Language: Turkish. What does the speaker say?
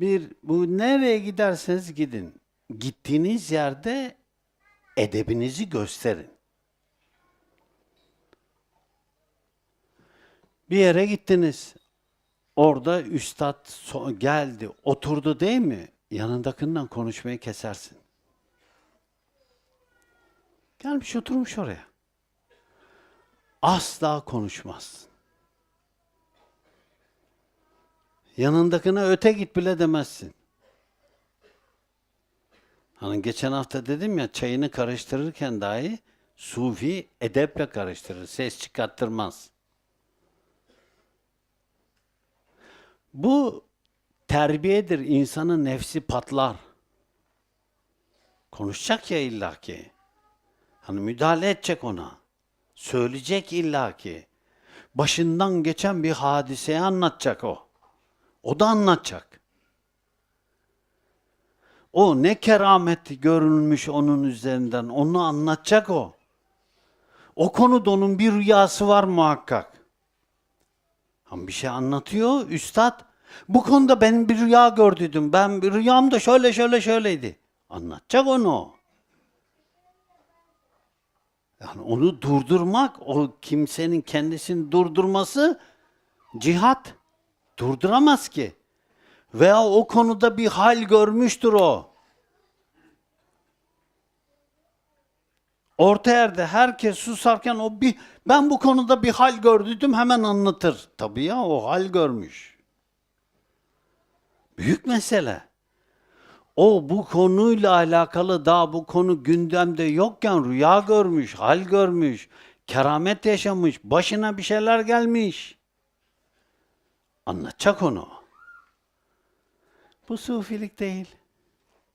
Bir bu nereye giderseniz gidin. Gittiğiniz yerde edebinizi gösterin. Bir yere gittiniz. Orada üstad geldi, oturdu değil mi? Yanındakinden konuşmayı kesersin. Gelmiş oturmuş oraya. Asla konuşmaz. Yanındakine öte git bile demezsin. Hani geçen hafta dedim ya çayını karıştırırken dahi sufi edeple karıştırır, ses çıkarttırmaz. Bu terbiyedir. insanın nefsi patlar. Konuşacak ya illaki. Hani müdahale edecek ona. Söyleyecek illaki. Başından geçen bir hadiseyi anlatacak o. O da anlatacak. O ne keramet görülmüş onun üzerinden onu anlatacak o. O konuda onun bir rüyası var muhakkak. Ama bir şey anlatıyor üstad. Bu konuda benim bir rüya gördüydüm. Ben bir rüyamda şöyle şöyle şöyleydi. Anlatacak onu. Yani onu durdurmak, o kimsenin kendisini durdurması cihat. Durduramaz ki. Veya o konuda bir hal görmüştür o. Orta yerde herkes susarken o bir ben bu konuda bir hal gördüm hemen anlatır. Tabii ya o hal görmüş. Büyük mesele. O bu konuyla alakalı daha bu konu gündemde yokken rüya görmüş, hal görmüş, keramet yaşamış, başına bir şeyler gelmiş. Anlatacak onu. Bu sufilik değil.